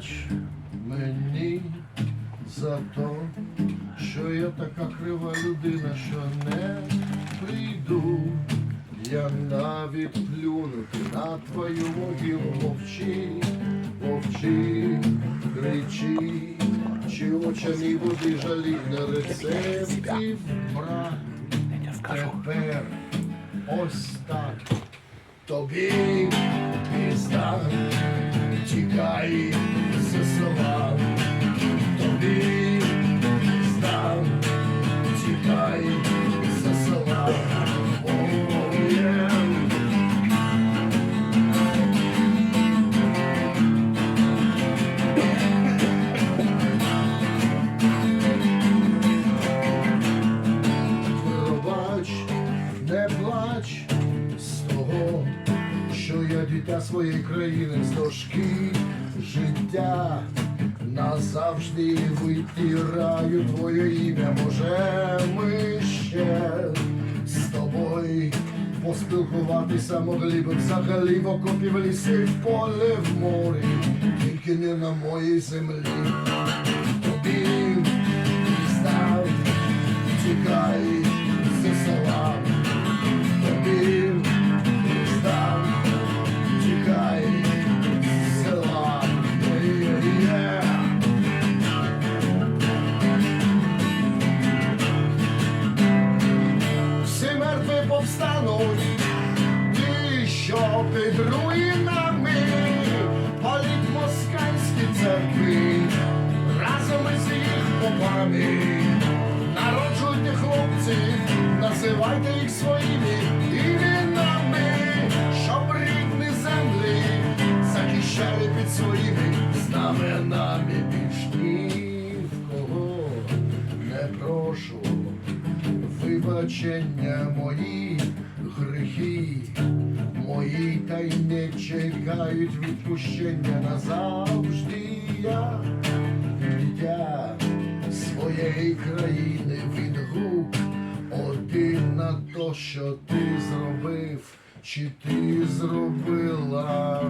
пробач мені за то, що я така крива людина, що не прийду. Я навіть плюнути на твою могилу мовчи, мовчи, кричи, чи очамі води жалі на рецептів бра. Тепер ось так тобі пізда тікай. so. Дитя своєї країни з дошки життя назавжди витираю твоє ім'я. Може, ми ще з тобою поспілкуватися могли б взагалі в окопі в лісі, в полі, в морі, тільки не на моїй землі. Під руїнами палять москальські церкви, разом із їх попами. Народжуйте хлопці, називайте їх своїми іменами, щоб рідні землі захищали під своїми знаменами. Більш ні в кого не прошу вибачення мої чекають відпущення назавжди я дитя своєї країни відгук один на то, що ти зробив, чи ти зробила.